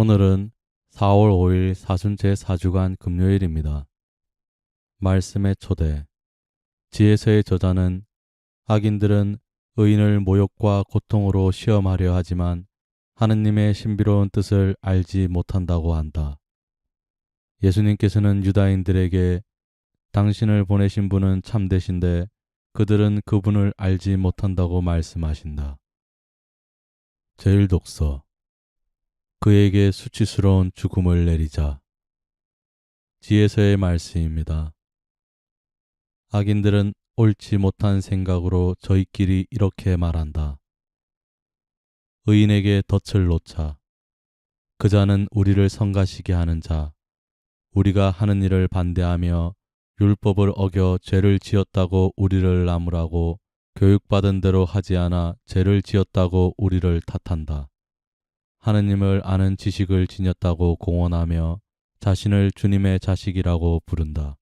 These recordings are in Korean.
오늘은 4월 5일 사순제 4주간 금요일입니다. 말씀의 초대. 지혜서의 저자는 악인들은 의인을 모욕과 고통으로 시험하려 하지만 하느님의 신비로운 뜻을 알지 못한다고 한다. 예수님께서는 유다인들에게 당신을 보내신 분은 참되신데 그들은 그분을 알지 못한다고 말씀하신다. 제일 독서 그에게 수치스러운 죽음을 내리자. 지혜서의 말씀입니다. 악인들은 옳지 못한 생각으로 저희끼리 이렇게 말한다. 의인에게 덫을 놓자. 그 자는 우리를 성가시게 하는 자. 우리가 하는 일을 반대하며 율법을 어겨 죄를 지었다고 우리를 나무라고 교육받은 대로 하지 않아 죄를 지었다고 우리를 탓한다. 하느님을 아는 지식을 지녔다고 공언하며 자신을 주님의 자식이라고 부른다.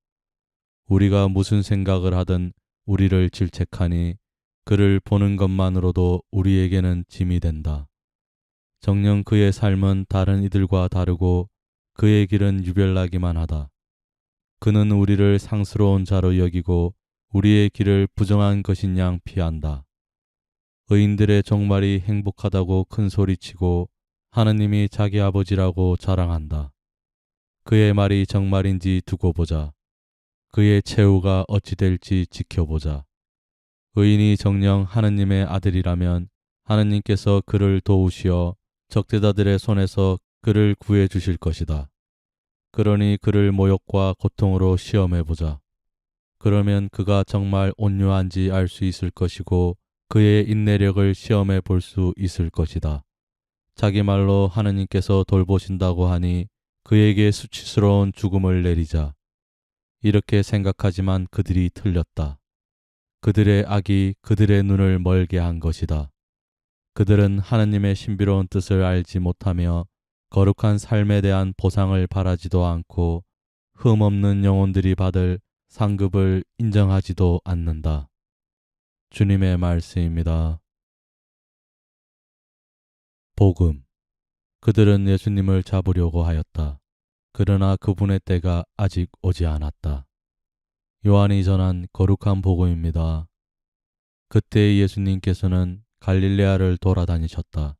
우리가 무슨 생각을 하든 우리를 질책하니 그를 보는 것만으로도 우리에게는 짐이 된다. 정녕 그의 삶은 다른 이들과 다르고 그의 길은 유별나기만 하다. 그는 우리를 상스러운 자로 여기고 우리의 길을 부정한 것인 양 피한다. 의인들의 종말이 행복하다고 큰 소리치고 하느님이 자기 아버지라고 자랑한다. 그의 말이 정말인지 두고 보자. 그의 최후가 어찌 될지 지켜보자. 의인이 정령 하느님의 아들이라면 하느님께서 그를 도우시어 적대자들의 손에서 그를 구해 주실 것이다. 그러니 그를 모욕과 고통으로 시험해 보자. 그러면 그가 정말 온유한지 알 수 있을 것이고 그의 인내력을 시험해 볼 수 있을 것이다. 자기 말로 하느님께서 돌보신다고 하니 그에게 수치스러운 죽음을 내리자. 이렇게 생각하지만 그들이 틀렸다. 그들의 악이 그들의 눈을 멀게 한 것이다. 그들은 하느님의 신비로운 뜻을 알지 못하며 거룩한 삶에 대한 보상을 바라지도 않고 흠없는 영혼들이 받을 상급을 인정하지도 않는다. 주님의 말씀입니다. 복음. 그들은 예수님을 잡으려고 하였다. 그러나 그분의 때가 아직 오지 않았다. 요한이 전한 거룩한 복음입니다. 그때 예수님께서는 갈릴레아를 돌아다니셨다.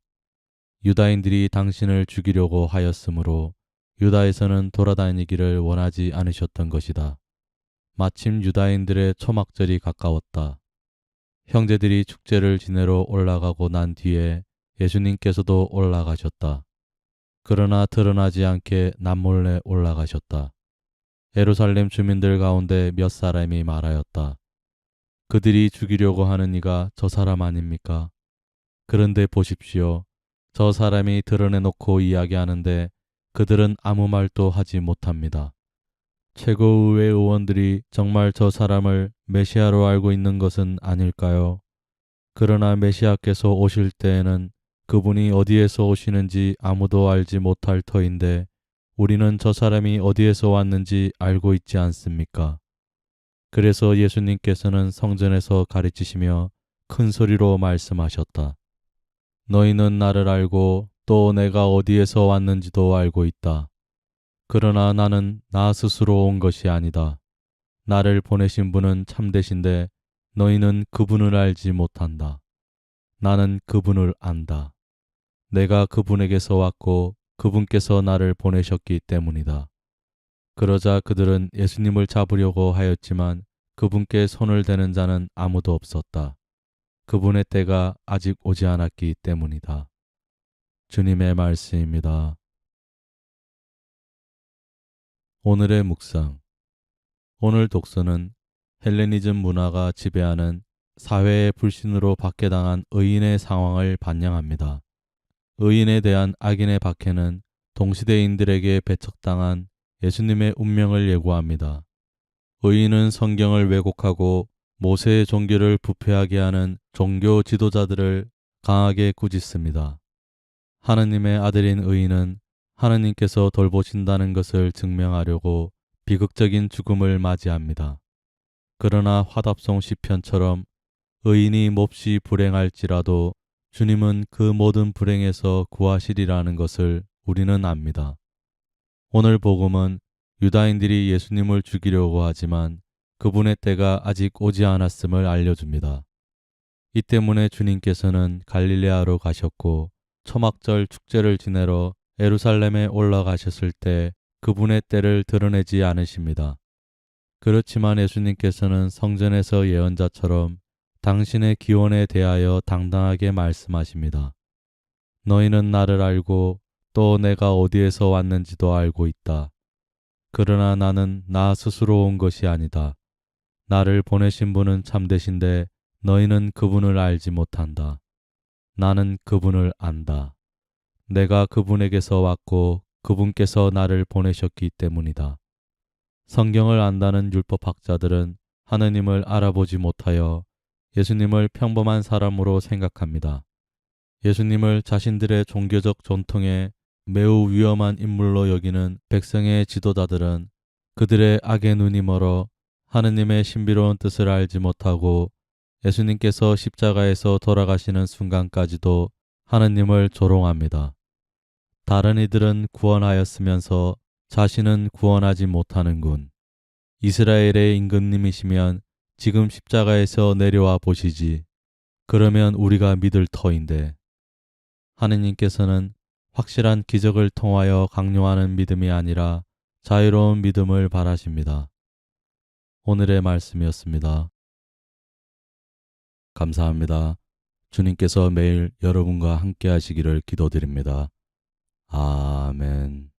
유다인들이 당신을 죽이려고 하였으므로 유다에서는 돌아다니기를 원하지 않으셨던 것이다. 마침 유다인들의 초막절이 가까웠다. 형제들이 축제를 지내러 올라가고 난 뒤에 예수님께서도 올라가셨다. 그러나 드러나지 않게 남몰래 올라가셨다. 에루살렘 주민들 가운데 몇 사람이 말하였다. 그들이 죽이려고 하는 이가 저 사람 아닙니까? 그런데 보십시오. 저 사람이 드러내놓고 이야기하는데 그들은 아무 말도 하지 못합니다. 최고의회 의원들이 정말 저 사람을 메시아로 알고 있는 것은 아닐까요? 그러나 메시아께서 오실 때에는 그분이 어디에서 오시는지 아무도 알지 못할 터인데 우리는 저 사람이 어디에서 왔는지 알고 있지 않습니까? 그래서 예수님께서는 성전에서 가르치시며 큰 소리로 말씀하셨다. 너희는 나를 알고 또 내가 어디에서 왔는지도 알고 있다. 그러나 나는 나 스스로 온 것이 아니다. 나를 보내신 분은 참되신데 너희는 그분을 알지 못한다. 나는 그분을 안다. 내가 그분에게서 왔고 그분께서 나를 보내셨기 때문이다. 그러자 그들은 예수님을 잡으려고 하였지만 그분께 손을 대는 자는 아무도 없었다. 그분의 때가 아직 오지 않았기 때문이다. 주님의 말씀입니다. 오늘의 묵상. 오늘 독서는 헬레니즘 문화가 지배하는 사회의 불신으로 박해당한 의인의 상황을 반영합니다. 의인에 대한 악인의 박해는 동시대인들에게 배척당한 예수님의 운명을 예고합니다. 의인은 성경을 왜곡하고 모세의 종교를 부패하게 하는 종교 지도자들을 강하게 꾸짖습니다. 하느님의 아들인 의인은 하느님께서 돌보신다는 것을 증명하려고 비극적인 죽음을 맞이합니다. 그러나 화답송 시편처럼 의인이 몹시 불행할지라도 주님은 그 모든 불행에서 구하시리라는 것을 우리는 압니다. 오늘 복음은 유다인들이 예수님을 죽이려고 하지만 그분의 때가 아직 오지 않았음을 알려줍니다. 이 때문에 주님께서는 갈릴레아로 가셨고 초막절 축제를 지내러 에루살렘에 올라가셨을 때 그분의 때를 드러내지 않으십니다. 그렇지만 예수님께서는 성전에서 예언자처럼 당신의 기원에 대하여 당당하게 말씀하십니다. 너희는 나를 알고 또 내가 어디에서 왔는지도 알고 있다. 그러나 나는 나 스스로 온 것이 아니다. 나를 보내신 분은 참되신데 너희는 그분을 알지 못한다. 나는 그분을 안다. 내가 그분에게서 왔고 그분께서 나를 보내셨기 때문이다. 성경을 안다는 율법학자들은 하느님을 알아보지 못하여 예수님을 평범한 사람으로 생각합니다. 예수님을 자신들의 종교적 전통에 매우 위험한 인물로 여기는 백성의 지도자들은 그들의 악의 눈이 멀어 하느님의 신비로운 뜻을 알지 못하고 예수님께서 십자가에서 돌아가시는 순간까지도 하느님을 조롱합니다. 다른 이들은 구원하였으면서 자신은 구원하지 못하는군. 이스라엘의 임금님이시면 지금 십자가에서 내려와 보시지. 그러면 우리가 믿을 터인데. 하느님께서는 확실한 기적을 통하여 강요하는 믿음이 아니라 자유로운 믿음을 바라십니다. 오늘의 말씀이었습니다. 감사합니다. 주님께서 매일 여러분과 함께 하시기를 기도드립니다. 아멘.